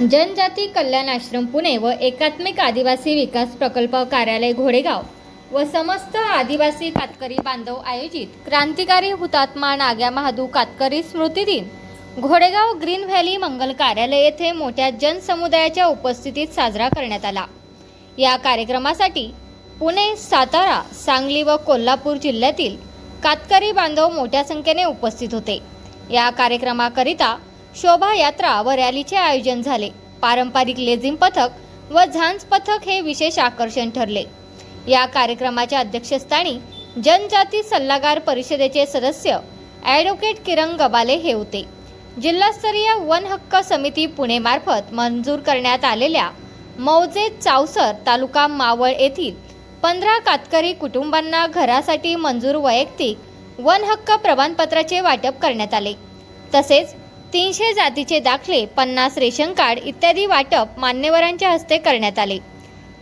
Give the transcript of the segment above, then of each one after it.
जनजाती कल्याण आश्रम पुणे व एकात्मिक आदिवासी विकास प्रकल्प कार्यालय घोडेगाव व समस्त आदिवासी कातकरी बांधव आयोजित क्रांतिकारी हुतात्मा नाग्या महादू कातकरी स्मृती दिन. घोडेगाव ग्रीन व्हॅली मंगल कार्यालय येथे मोठ्या जनसमुदायाच्या उपस्थितीत साजरा करण्यात आला. या कार्यक्रमासाठी पुणे सातारा सांगली व कोल्हापूर जिल्ह्यातील कातकरी बांधव मोठ्या संख्येने उपस्थित होते. या कार्यक्रमाकरिता शोभायात्रा व रॅलीचे आयोजन झाले. पारंपरिक लेझिम पथक व झांज पथक हे विशेष आकर्षण ठरले. या कार्यक्रमाच्या अध्यक्षस्थानी जनजाती सल्लागार परिषदेचे सदस्य ॲडव्होकेट किरण गबाले हे होते. जिल्हास्तरीय वन हक्क समिती पुणेमार्फत मंजूर करण्यात आलेल्या मौजे चावसर तालुका मावळ येथील पंधरा कातकरी कुटुंबांना घरासाठी मंजूर वैयक्तिक वन हक्क प्रमाणपत्राचे वाटप करण्यात आले. तसेच तीनशे जातीचे दाखले पन्नास रेशन कार्ड इत्यादी वाटप मान्यवरांच्या हस्ते करण्यात आले.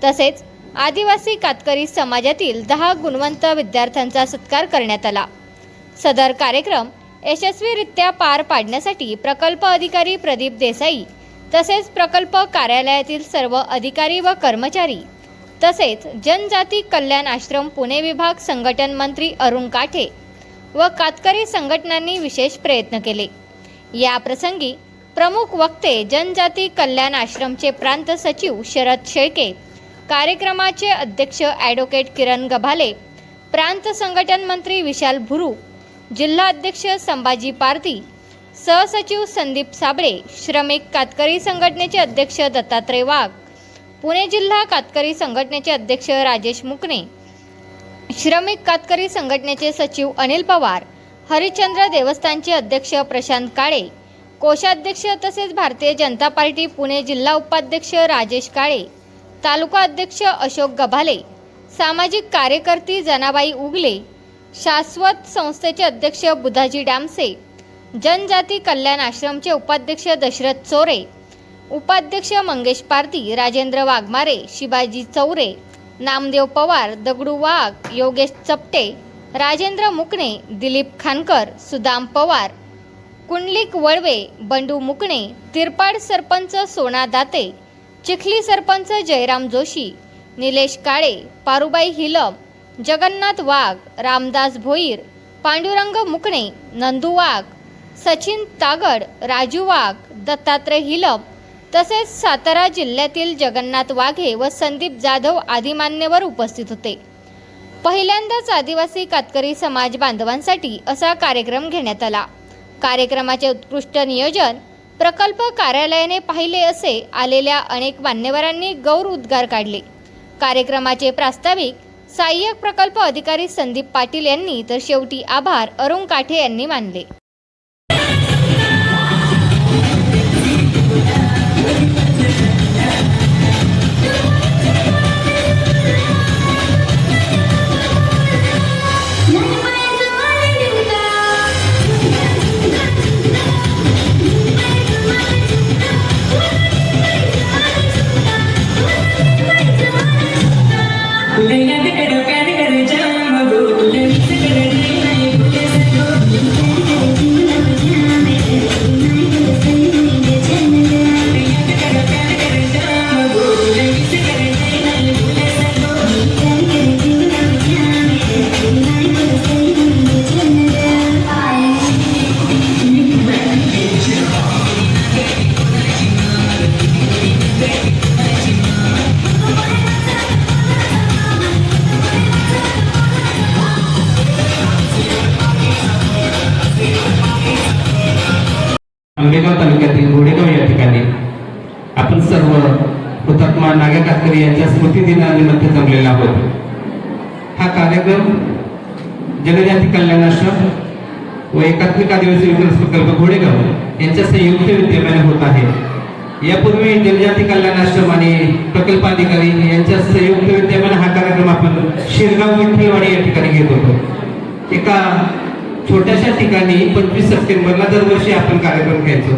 तसेच आदिवासी कातकरी समाजातील दहा गुणवंत विद्यार्थ्यांचा सत्कार करण्यात आला. सदर कार्यक्रम यशस्वीरित्या पार पाडण्यासाठी प्रकल्प अधिकारी प्रदीप देसाई तसेच प्रकल्प कार्यालयातील सर्व अधिकारी व कर्मचारी तसेच जनजाती कल्याण आश्रम पुणे विभाग संघटन मंत्री अरुण काठे व कातकरी संघटनांनी विशेष प्रयत्न केले. या प्रसंगी प्रमुख वक्ते जनजाती कल्याण आश्रमचे प्रांत सचिव शरद शेळके कार्यक्रमाचे अध्यक्ष ॲडव्होकेट किरण गभाले प्रांत संघटन मंत्री विशाल भुरू जिल्हा अध्यक्ष संभाजी पारती सहसचिव संदीप साबळे श्रमिक कातकरी संघटनेचे अध्यक्ष दत्तात्रय वाघ पुणे जिल्हा कातकरी संघटनेचे अध्यक्ष राजेश मुकणे श्रमिक कातकरी संघटनेचे सचिव अनिल पवार हरिश्चंद्र देवस्थानचे अध्यक्ष प्रशांत काळे कोषाध्यक्ष तसेच भारतीय जनता पार्टी पुणे जिल्हा उपाध्यक्ष राजेश काळे तालुका अध्यक्ष अशोक गभाले सामाजिक कार्यकर्ती जनाबाई उगले शाश्वत संस्थेचे अध्यक्ष बुधाजी डामसे जनजाती कल्याण आश्रमचे उपाध्यक्ष दशरथ चोरे उपाध्यक्ष मंगेश पारती राजेंद्र वाघमारे शिवाजी चौरे नामदेव पवार दगडू वाघ योगेश चपटे राजेंद्र मुकणे दिलीप खानकर सुदाम पवार कुंडलिक वळवे बंडू मुकणे तिरपाड सरपंच सोना दाते चिखली सरपंच जयराम जोशी निलेश काळे पारुबाई हिलम जगन्नाथ वाघ रामदास भोईर पांडुरंग मुकणे नंदू वाघ सचिन तागड राजू वाघ दत्तात्रय हिलम तसेच सातारा जिल्ह्यातील जगन्नाथ वाघे व संदीप जाधव आदी मान्यवर उपस्थित होते. पहिल्यांदाच आदिवासी कातकरी समाज बांधवांसाठी असा कार्यक्रम घेण्यात आला. कार्यक्रमाचे उत्कृष्ट नियोजन प्रकल्प कार्यालयाने पाहिले असे आलेल्या अनेक मान्यवरांनी गौर उद्गार काढले. कार्यक्रमाचे प्रास्ताविक सहाय्यक प्रकल्प अधिकारी संदीप पाटील यांनी तर शेवटी आभार अरुण काठे यांनी मानले. आंबेगाव तालुक्यातील घोडेगाव या ठिकाणी आपण सर्व हुतात्मा नागा कातकरी यांच्या स्मृती दिनानिमित्त जमलेला आहोत. हा कार्यक्रम जनजाती कल्याण आश्रम व एकात्मिक आदिवासी विकास प्रकल्प घोडेगाव यांच्या संयुक्त विद्यमाने होत आहे. यापूर्वी जनजाती कल्याण आश्रम आणि प्रकल्प अधिकारी यांच्या संयुक्त विद्यमाने हा कार्यक्रम आपण शिरगाव विठ्ठलवाडी या ठिकाणी घेत होतो. एका छोट्याशा ठिकाणी पंचवीस सप्टेंबरला दरवर्षी आपण कार्यक्रम घ्यायचो.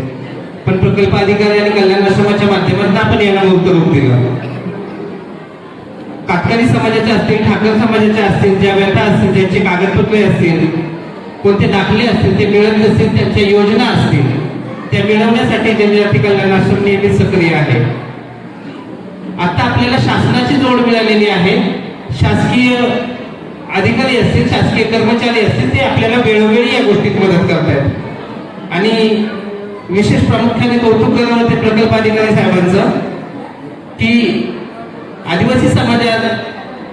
पण प्रकल्प अधिकारी आणि कल्याण आश्रमाच्या माध्यमातून आपण यांना मुक्त रूप दिलं. कातकरी समाजाचे असतील ठाकर समाजाचे असतील ज्या व्यथा असतील ज्यांची कागदपत्रे असतील कोणते दाखले असतील ते मिळत नसतील त्यांच्या योजना असतील त्या मिळवण्यासाठी जनजाती कल्याण आश्रम नेहमी सक्रिय आहे. आता आपल्याला शासनाची जोड मिळालेली आहे. शासकीय अधिकारी असतील शासकीय कर्मचारी असतील ते आपल्याला वेळोवेळी या गोष्टीत मदत करतायत. आणि विशेष प्रामुख्याने कौतुक करणार ते प्रकल्प अधिकारी साहेबांचं की आदिवासी समाजात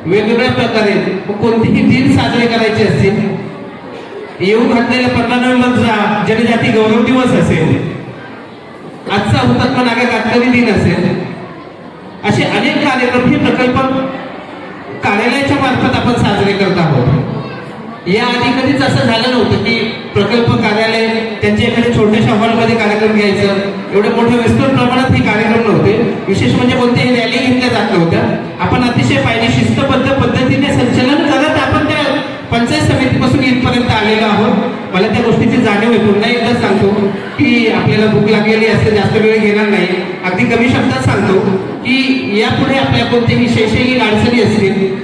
वेगवेगळ्या प्रकारे कोणतेही दिन साजरे करायचे असतील येऊन घातलेल्या पंधरा नोव्हेंबरचा जनजाती गौरव दिवस असेल आजचा हुतात्मा नागा कातकरी दिन असेल असे अनेक कार्यक्रम हे प्रकल्प कार्यालयाच्या मार्फत आपण साजरे करत आहोत. या आधी कधीच असं झालं नव्हतं की प्रकल्प कार्यालय त्यांच्या एखाद्या छोट्याशा हॉलमध्ये कार्यक्रम घ्यायचं. एवढे मोठे विस्तृत प्रमाणात हे कार्यक्रम नव्हते. विशेष म्हणजे कोणत्याही रॅली घेतल्या जात नव्हत्या. आपण अतिशय पाहिजे शिस्तबद्ध पद्धतीने संचलन करत आपण पंचायत समितीपासून इथपर्यंत आलेलो आहोत. मला त्या गोष्टीची जाणीव आहे. पुन्हा एकदा सांगतो की आपल्याला भूक लागलेली असते जास्त वेळ घेणार नाही. अगदी कमी शब्दात सांगतो की यापुढे आपल्या कोणत्याही शैक्षणिक अडचणी असतील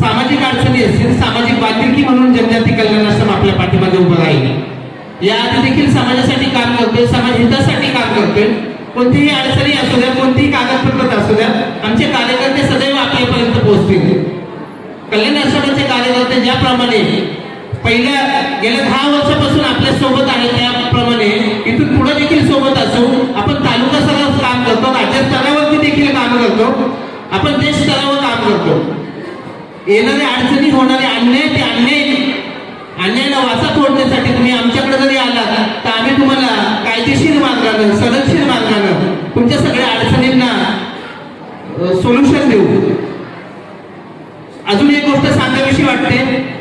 सामाजिक अडचणी असतील सामाजिक बांधिलकी म्हणून जनजाती कल्याण आश्रम आपल्या पाठीमध्ये उभं राहील. याआधी देखील समाजासाठी काम करतोय समाज हितासाठी काम करतोय. कोणतीही अडचणी असू द्या कोणतीही कागदपत्र असू द्या आमचे कार्यकर्ते सदैव आपल्यापर्यंत पोहोचतील. कल्याण आश्रमाचे कार्यकर्ते ज्याप्रमाणे पहिल्या गेल्या दहा वर्षापासून आपल्यासोबत आहे त्याप्रमाणे इथून पुढे देखील सोबत असू. आपण तालुका स्तरावर काम करतो राज्य स्तरावरती देखील काम करतो. आपण देश स्तरावर काम करतो. येणाऱ्या अडचणी होणारे अन्याय ते अन्याय. अन्यायाला वाचा फोडण्यासाठी तुम्ही आमच्याकडे जरी आलात तर आम्ही तुम्हाला कायदेशीर मार्गानं सदनशीर मार्गानं तुमच्या सगळ्या अडचणींना सोल्युशन देऊ. अजून एक गोष्ट सांगावीशी वाटते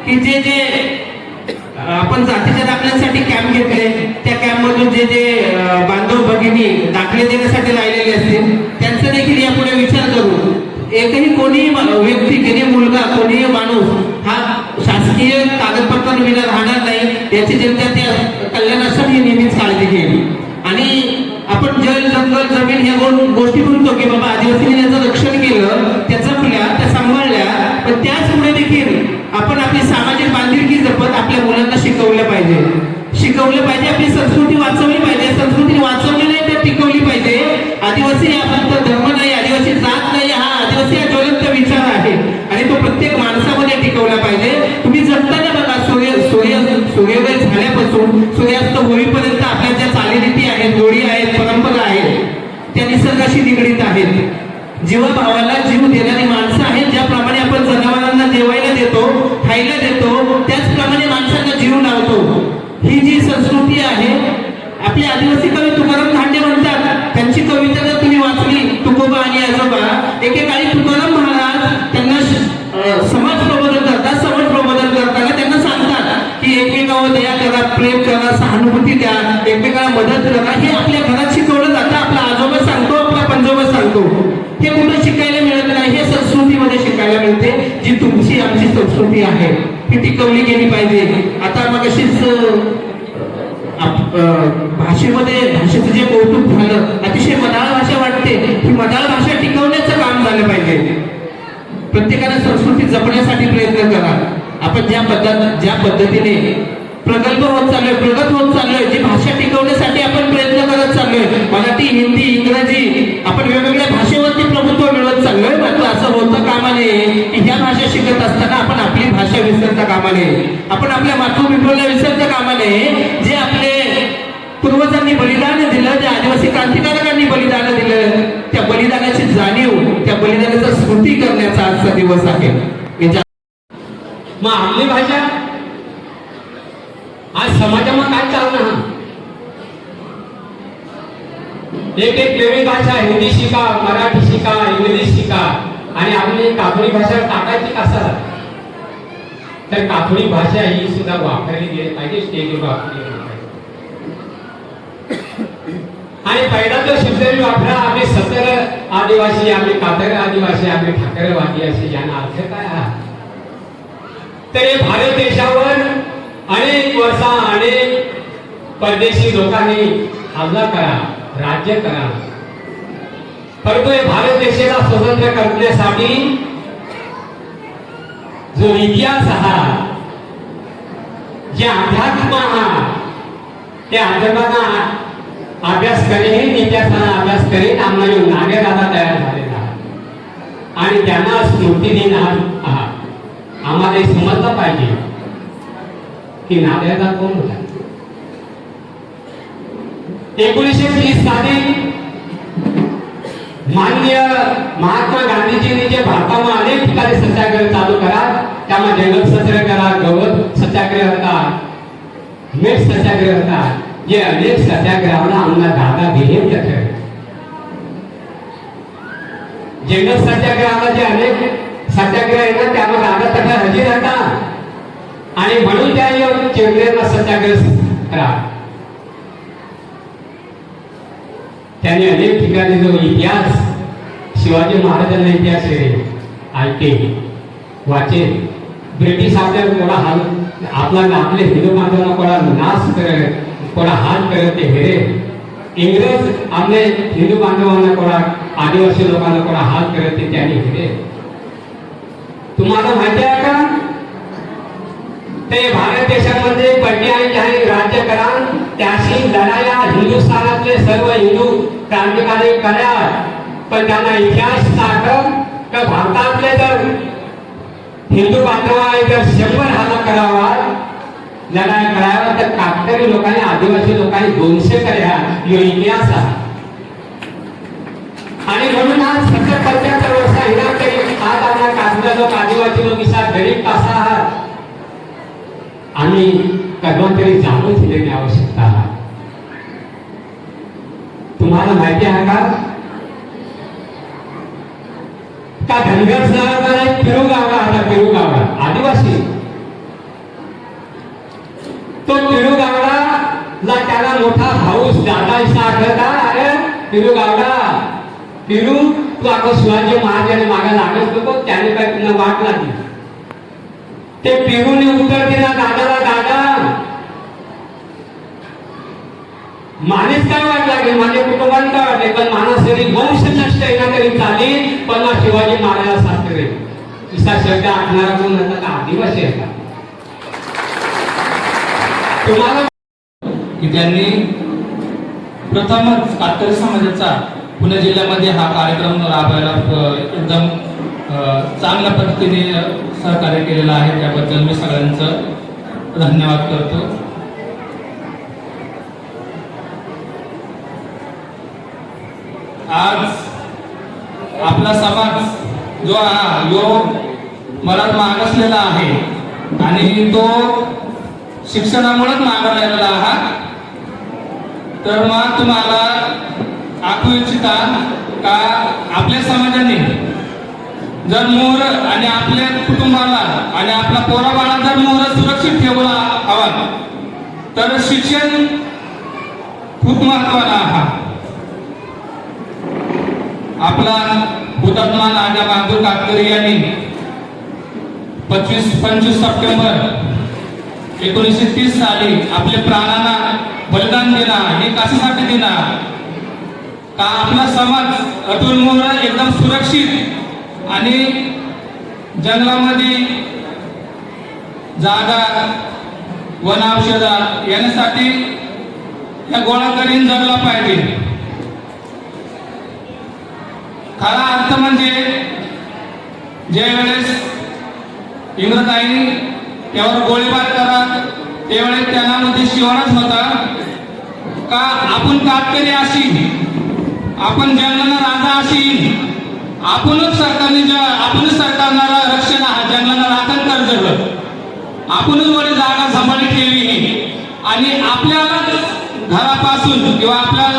की जे जे आपण जातीच्या दाखल्यांसाठी कॅम्प घेतले त्या कॅम्प मधून जे जे बांधव भगिनी दाखले देण्यासाठी राहिलेले असतील त्यांचा देखील यापुढे विचार करू. एकही कोणीही व्यक्ती कोणी मुलगा कोणीही माणूस हा शासकीय कागदपत्रांविना राहणार नाही याची जनता त्या कल्याणासाठी नेहमीच काळजी घेईल आणि आपण जल जंगल जमीन ह्या गोष्टी म्हणतो की बाबा आदिवासींनी याचं रक्षण केलं त्या जपल्या त्या सांभाळल्या पण त्याचमुळे देखील आपण आपली सामाजिक बांधिलकी जपत आपल्या मुलांना शिकवलं पाहिजे. शिकवलं पाहिजे आपली संस्कृती द्या एकमेकाला मदत करा. हे आपल्या घरात शिकवलं जातं. आपला आजोबा सांगतो आपला पंजोबा सांगतो. हे कुठं शिकायला मिळत नाही हे संस्कृतीमध्ये शिकायला मिळते जी तुमची आमची संस्कृती आहे. ती टिकवली गेली पाहिजे. आता मग अशीच भाषेमध्ये भाषेचं जे कौतुक झालं अतिशय मदाळ भाषा वाटते. ही मदाळ भाषा टिकवण्याचं काम झालं पाहिजे. प्रत्येकाने संस्कृती जपण्यासाठी प्रयत्न करा. आपण ज्या पद्धत ज्या पद्धतीने प्रगल्प होत चाललोय प्रगत होत चाललोय. जी भाषा टिकवण्यासाठी आपण प्रयत्न करत चाललोय. मराठी हिंदी इंग्रजी आपण वेगवेगळ्या भाषेवरती प्रभुत्व मिळवत चाललोय. मात्र असं होतं कामा नये की ह्या भाषा शिकत असताना आपण आपली भाषा विसरता कामा नये आपण आपल्या मातृभूमीला विसरता कामा नये जे आपले पूर्वजांनी बलिदान दिलं जे आदिवासी क्रांतिकारकांनी बलिदान दिलं त्या बलिदानाची जाणीव त्या बलिदानाचा स्मृती करण्याचा आजचा दिवस आहे. मग आपली भाषा आज समाजामध्ये काय चालणार एक एक वेगळी भाषा हिंदी शिका मराठी शिका इंग्लिश शिका आणि आपली काथोडी भाषा टाकायची कसा? तर काथोडी भाषा ही सुद्धा वापरली गेली पाहिजे स्टेजवर वापरली गेली पाहिजे. आणि पहिला जो शब्द वापरा आम्ही सतर आदिवासी आम्ही कातर आदिवासी आम्ही ठाकर आदिवासी यांना अर्थ काय तर हे भारत देशावर अनेक असा अनेक परदेशी लोकांनी हल्ला करा राज्य करा. परंतु हे भारत देशाला स्वतंत्र करण्यासाठी जो इतिहास हा जे अध्यात्म हा त्या अध्यात्माचा अभ्यास करेन इतिहासाला अभ्यास करेन आम्हाला नागे दादा तयार झालेला आणि त्यांना स्मृती दिन आहात आम्हाला समजलं पाहिजे. की नागेदादा कोण होता? एकोणीसशे तीस साली माननीय महात्मा गांधीजींनी जे भारतामध्ये अनेक ठिकाणी सत्याग्रह चालू करा. त्यामध्ये जंगल सत्याग्रह करा गवत सत्याग्रह होता मीठ सत्याग्रह होता जे अनेक सत्याग्रहाला आम्हाला दादा दिले ठरले जंगल सत्याग्रहाला जे अनेक सत्याग्रह आहे ना त्यामध्ये दादा तक्रार हजीर होता आणि म्हणून त्या चेंद्रेला सत्याग्रह राहा त्यांनी अनेक ठिकाणी जो इतिहास शिवाजी महाराजांना इतिहास आहे ऐके वाचे ब्रिटिश आपल्या कोणा हाल आपला आपले हिंदू बांधवांना कोणा नाश करत कोणा हाल करत ते हेरे. इंग्रज आपले हिंदू बांधवांना कोणा आदिवासी लोकांना कोणा हाल करत ते त्याने हेरे. तुम्हाला माहिती आहे का? ते भारत देशामध्ये पर्यायी आहे राज्य करा. त्याशी लढाया. हिंदुस्थानातले सर्व हिंदू क्रांतिकारी करा. पण त्यांना इतिहास दाखव का भारतातले जर हिंदू बांधवाने जर शंभर हल्ला करावा. लढाई करावा तर कातकरी लोकांनी आदिवासी लोकांनी दोनशे करा. यो इतिहास आहे. आणि म्हणून आज सत्तर पंच्याहत्तर वर्ष हिरा आज आम्हाला काश्मीर लोक आदिवासी लोक इसा गरीब कसा आणि आम्ही तरी जाणून घेण्याची आवश्यकता आहे. तुम्हाला माहिती आहे का? का धनगर समाजाला एक पिरुगावला आता पिरुगावला आदिवासी. तो पिरुगावला ला त्याला मोठा भाऊस दादा आठवता अरे पिरुगावला. पिरू तू आता शिवाजी महाराजांनी मागे लागत नको त्याने काय तुला वाट लागली? ते पिरूने उत्तर दिला दादाला दादा. मानेच काय वाट लागेल? माझ्या कुटुंबाने काय वाटले? पण माना जरी वंश नष्ट येणार तरी चालेल पण ना शिवाजी महाराजा सासरे. इसा शब्द आखणारा कोण होता? आदिवासी होता. तुम्हाला की त्यांनी प्रथमच कातकरी समाजाचा पुणे जिल्ह्यामध्ये हा कार्यक्रम राबवायला एकदम चांगल्या पद्धतीने सहकार्य केलेलं आहे. त्याबद्दल मी सगळ्यांचं धन्यवाद करतो. आज आपला समाज जो हा यो मला मागासलेला आहे आणि तो शिक्षणामुळेच मागासलेला आहात तर मग तुम्हाला आखू इच्छिता का आपल्या समाजाने जर मोर आणि आपल्या कुटुंबाला आणि आपला पोराबाळा जर मोर सुरक्षित ठेवला हवा तर शिक्षण खूप महत्वाला आहे. आपला हुतात्मा नागा बहादूर कातकरी यांनी पंचवीस पंचवीस सप्टेंबर एकोणीसशे तीस साली आपल्या प्राणांना बलिदान दिला हे कशासाठी दिला. का आपला समाज अतुल मोर एकदम सुरक्षित आणि जंगलामध्ये जागा वन औषधा यासाठी या गोळा करीन जगला पाहिजे. खरा अर्थ म्हणजे ज्या वेळेस इंग्रजांनी त्यावर गोळीबार करा त्यावेळेस त्यांना मध्ये शिवणच होता का आपण कातकरी अशी आपण जंगल राजा अशी आपणच सरकारने ज्या आपणच सरकारला रक्षण आहे जंगलाला राखण कर आपणच वर जागा सांभाळी ठेवी आणि आपल्याला घरापासून किंवा आपल्या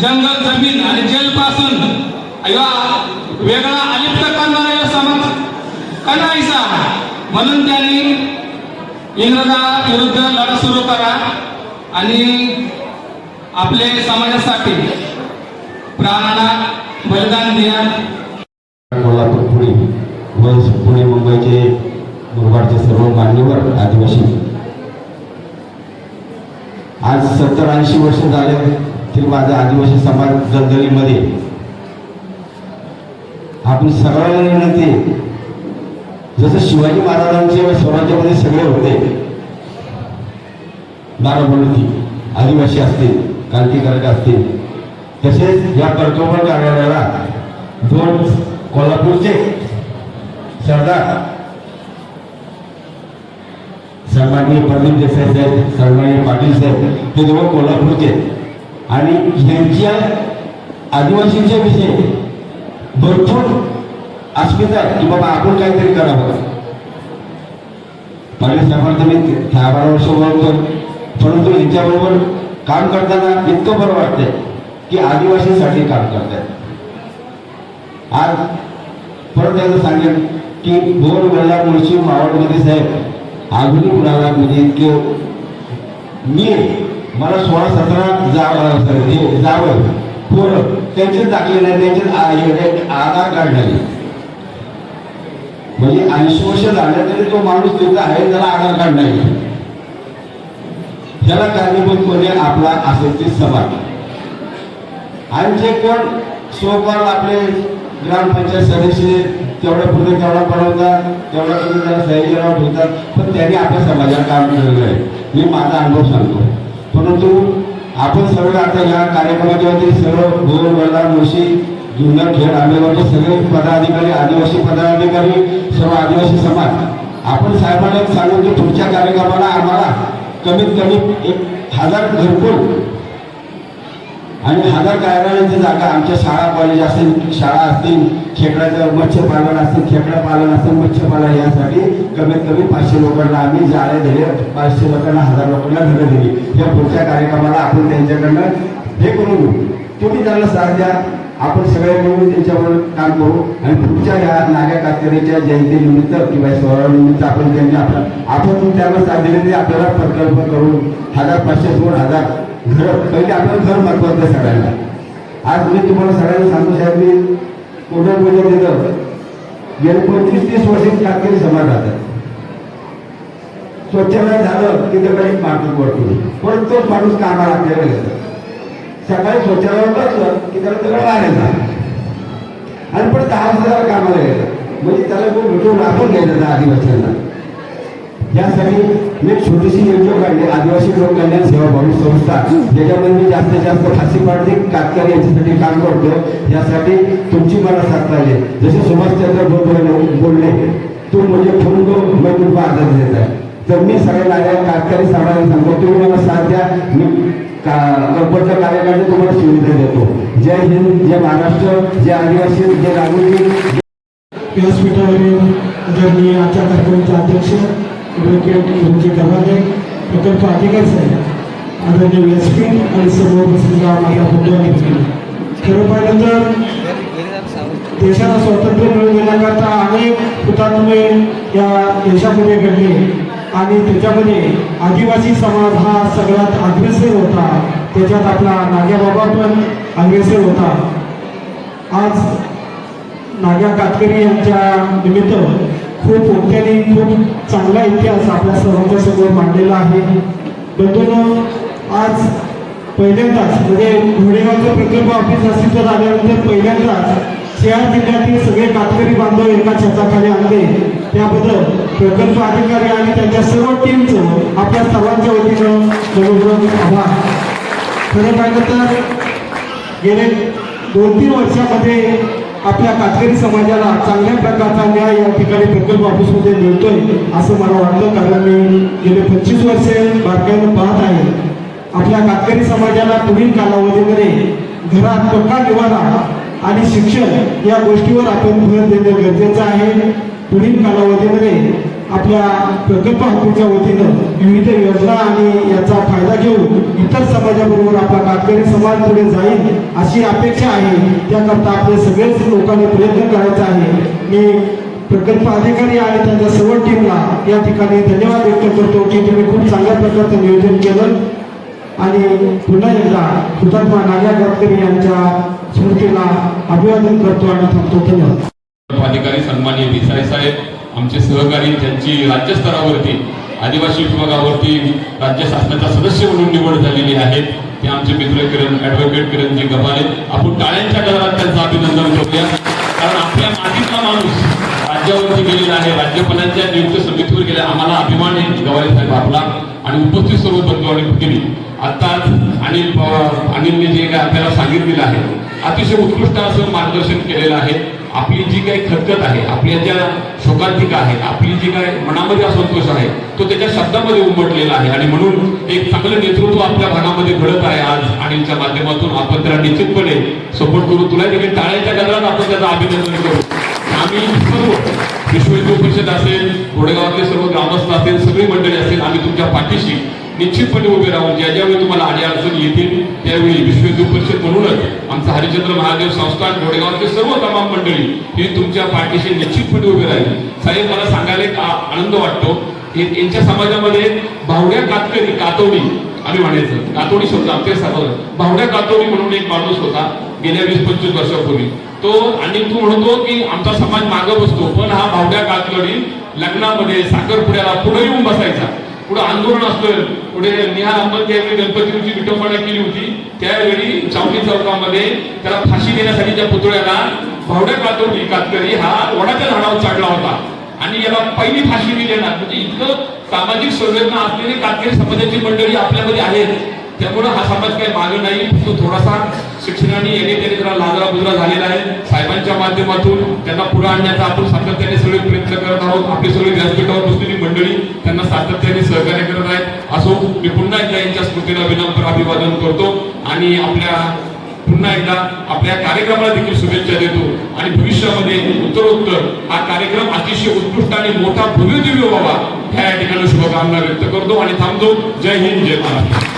जंगल जमीन आणि जेलपासून किंवा वेगळा अलिप्त करणारा समाज करायचा म्हणून त्यांनी इंग्रजा विरुद्ध लढा सुरू करा आणि आपले समाजासाठी प्राणाला बलिदान द्या. कोल्हापूर पुणे. व पुणे मुंबईचे मुरबाडचे सर्व मान्यवर आदिवासी. आज सत्तर ऐंशी वर्ष झाले तरी माझा आदिवासी समाज दलदलीमध्ये आपण सगळ्यांना विनंती जसं शिवाजी महाराजांचे स्वराज्यामध्ये सगळे होते. बाराबंदी आदिवासी असतील क्रांतिकारक असतील तसेच या कर्तव्य कार्यालयाला दोन कोल्हापूरचे. सरदार. सन्माननीय प्रदीप देसाई साहेब सन्माननीय पाटील साहेब ते दोघं कोल्हापूरचे. आणि यांच्या आदिवासींच्या विषयी भरपूर अस्मिता की बाबा आपण काहीतरी करावं. पाटील साहेबांना मी दहा बारा वर्ष ओळखतो. परंतु यांच्याबरोबर काम करताना इतकं बरं वाटतंय की आदिवासींसाठी काम करतायत. आज परत एकदा सांगेन की दोन वेळा मुळशी मावळमध्ये साहेब आधुनिक मुलाला म्हणजे इतके मी मला सोळा सतरा जावं जावं. पोरं हो, त्यांचेच दाखले नाही त्यांचे आधार कार्ड नाही. म्हणजे ऐंशी वर्ष झालं तरी तो माणूस तिथं आहे त्याला आधार कार्ड नाही. त्याला कारणीभूत कोणी आपला असेल ते समाज. आणि जे कोण सोपार आपले ग्रामपंचायत सदस्य तेवढ्या पुढे तेवढा बनवतात तेवढ्या पुढे त्याला सह्याद्रीला ठेवतात. पण त्यांनी आपल्या समाजाला काम केलेलं आहे. मी माझा अनुभव सांगतो. परंतु आपण सगळं आता या कार्यक्रमाच्यावरती सर्व भोर वर्धा मुळशी जुन्नर खेड आंबेगावचे सगळे पदाधिकारी आदिवासी पदाधिकारी सर्व आदिवासी समाज आपण साहेबांना सांगून सांगू की पुढच्या कार्यक्रमाला आम्हाला कमीत कमी एक हजार घरकुल आणि हजार कार्यालयांची जागा आमच्या शाळा कॉलेज असेल शाळा असतील खेकड्याचं मत्स्यपालन असेल खेकडा पालन असेल मत्स्यपालन यासाठी कमीत कमी पाचशे लोकांना आम्ही जाळे दिले. पाचशे लोकांना हजार लोकांना घरं दिली. या पुढच्या कार्यक्रमाला आपण त्यांच्याकडनं हे करून घेऊ तुम्ही त्यांना साथ द्या. आपण सगळे मिळून त्यांच्यावर काम करू. आणि पुढच्या या नाग्या कातकरीच्या जयंतीनिमित्त किंवा सोहळ्यानिमित्त आपण त्यांनी आपण आपण त्यांना साथ दिली. ते आपल्याला प्रकल्प करून हजार पाचशे दोन हजार घर पहिले आपलं घर महत्वाचं आहे सगळ्यांना. आज मी तुम्हाला सगळ्यांना सांगू साहेब मी कोणत्या पूजा देतं गेले पंचवीस तीस वर्ष कातकरी समाज राहतात स्वच्छता झालं की त्याला एक माणूस वरतो पण तोच माणूस कामाला आपल्याला येतो सकाळी स्वच्छता बसलं की त्याला त्याला वाढायला आणि पण दहा हजार कामाला गेलं म्हणजे त्याला कोण भेटून आपण घ्यायचं आदिवासींना यासाठी मी एक छोटीशी योजना काढली. आदिवासी लोक कल्याण सेवा भावी संस्था. ज्याच्यामध्ये मी जास्तीत जास्त फाशी पाडणे कातकरी यांच्यासाठी काम करतो. यासाठी तुमची मला साथ येईल जसे सुभाषचंद्र बोस बोलले- तू म्हणजे फोन करून मी तुला आधार देत आहे. तर मी सगळ्या आल्या कातकरी साहेबांना सांगतो. तुम्ही मला साथ द्या. मी कंपनीच्या कार्यकाळाने तुम्हाला सुविधा देतो. जय हिंद जय महाराष्ट्र जय आदिवासी जय नागरिक व्यासपीठावरील आजच्या कार्यक्रमाचे अध्यक्ष ॲडव्होकेट गुरुजी गव्हाणे प्रकल्प अधिकारी साहेब आदरणीय व्यासपीठ आणि सर्व उपस्थितीला माझा बंधू खरं पाहिलं तर देशाला स्वातंत्र्य मिळवून देण्याकरता अनेक हुतात्मे या देशामध्ये घडले. आणि त्याच्यामध्ये आदिवासी समाज हा सगळ्यात अग्रेसर होता. त्याच्यात आपला नाग्याबाबा पण अग्रेसर होता. आज नाग्या कातकरी यांच्या निमित्त खूप मोठ्याने खूप चांगला इतिहास आपल्या सर्वांच्या समोर मांडलेला आहे. बंधून आज पहिल्यांदाच म्हणजे घोडेगावचा प्रकल्प ऑफिस अस्तित्वात आल्यानंतर पहिल्यांदाच शहर जिल्ह्यातील सगळे कातकरी बांधव एका छताखाली आणले त्याबद्दल प्रकल्प अधिकारी आणि त्यांच्या सर्व टीमचं आपल्या सर्वांच्या वतीनं मनोभाव आभार. खरं पाहिलं तर गेले दोन तीन वर्षामध्ये आपल्या कातकरी समाजाला चांगल्या प्रकारचा न्याय या ठिकाणी प्रकल्प ऑफिसमध्ये मिळतोय असं मला वाटतं. कारण मी गेले पंचवीस वर्षे बारकाईनं पाहत आहे. आपल्या कातकरी समाजाला पुढील कालावधीमध्ये घरात पक्का निवारा आणि शिक्षण या गोष्टीवर आपण भर देणं गरजेचं आहे. पुढील कालावधीमध्ये आपल्या प्रकल्प हक्कूच्या वतीनं विविध योजना आणि याचा फायदा घेऊन इतर समाजाबरोबर आपला कातकरी समाज पुढे जाईल अशी अपेक्षा आहे. त्याकरता आपले सगळेच लोकांनी प्रयत्न करायचा आहे. मी प्रकल्प अधिकारी आणि त्यांच्या सर्व टीमला या ठिकाणी धन्यवाद व्यक्त करतो की तुम्ही खूप चांगल्या प्रकारचं नियोजन केलं. आणि पुन्हा एकदा हुतात्मा नाग्या गडकरी यांच्या स्मृतीला अभिवादन करतो आणि थांबतो. धन्यवाद. अधिकारी सन्मान्य देसाई साहेब आमचे सहकारी ज्यांची राज्यस्तरावरती आदिवासी विभागावरती राज्य शासनाचा सदस्य म्हणून निवड झालेली आहे ते आमचे मित्र किरण ऍडव्होकेट किरणजी गव्हाणे आपण टाळ्यांच्या गजरात त्यांचं अभिनंदन करूया. कारण आपल्या मातीचा माणूस राज्यावरती गेलेला आहे राज्यपालांच्या नियुक्त समितीवर गेला आम्हाला अभिमान आहे गवाले साहेब आपला. आणि उपस्थित सर्व बंधू आणि भगिनी आत्ताच अनिल पवार अनिलने जे काय आपल्याला सांगितलेलं आहे अतिशय उत्कृष्ट असं मार्गदर्शन केलेलं आहे. आपली जी काही खतखत आहे आपल्या ज्या शोकांतिका आहेत आपली जी काय मनामध्ये असंतोष आहे तो त्याच्या शब्दामध्ये उमटलेला आहे. आणि म्हणून एक चांगलं नेतृत्व आपल्या भागामध्ये घडत आहे आज अनिलच्या माध्यमातून. आपण त्याला निश्चितपणे सपोर्ट करू. तुला देखील टाळ्याच्या गजरात आपण त्याचं अभिनंदन करू. आम्ही सर्व विश्व हिंदू परिषद असेल घोडेगावातले सर्व ग्रामस्थ असेल सगळी मंडळी असेल आम्ही तुमच्या पाठीशी निश्चितपणे उभे राहून ज्या ज्यावेळी तुम्हाला आणि अडचणी येतील त्यावेळी विश्व परिषद म्हणूनच आमचं हरिचंद्र महादेव संस्थान घोडेगावचे सर्व तमाम मंडळी ही तुमच्या पाठीशी निश्चितपणे उभे राहील. साहेब मला सांगायला एक आनंद वाटतो. यांच्या समाजामध्ये भावड्या कातकरी कातोडी आम्ही म्हणायचं. कातोडी शब्द आमच्या सगळं भावड्या कातोडी म्हणून एक माणूस होता गेल्या वीस पंचवीस वर्षापूर्वी. तो आणि तू म्हणतो की आमचा समाज मागं बसतो पण हा भावड्या कातकडी लग्नामध्ये साखरपुड्याला पुढे येऊन बसायचा. पुढे आंदोलन असतं पुढे निहाल अंबत त्यावेळी गणपतीची विटंबना केली होती. त्यावेळी चावडी चौकामध्ये त्याला फाशी देण्यासाठी त्या पुतळ्याला भावड्या कातोडी कातकरी हा वडाच्या झाडावर चढला होता. आणि याला पहिली फाशी दिली ना म्हणजे इतकं सामाजिक संवेदना असलेली कातकरी समाजाची मंडळी आपल्यामध्ये आहेत. त्यामुळं हा समाज काही मागे नाही. तो थोडासा शिक्षणाने येणे त्याने जरा लाजरा बुजरा झालेला आहे. साहेबांच्या माध्यमातून त्यांना पुढे आणण्याचा आपण सातत्याने सगळे प्रयत्न करत आहोत. आपली सगळी व्यासपीठावर बसलेली मंडळी त्यांना सातत्याने सहकार्य करत आहेत. असो मी पुन्हा एकदा यांच्या स्मृतीला विनम्र अभिवादन करतो आणि आपल्या पुन्हा एकदा आपल्या कार्यक्रमाला देखील शुभेच्छा देतो. आणि भविष्यामध्ये उत्तरोत्तर हा कार्यक्रम अतिशय उत्कृष्ट आणि मोठा भव्य दिव्य व्हावा ह्या या ठिकाणी शुभकामना व्यक्त करतो. आणि थांबतो. जय हिंद जय महाराष्ट्र.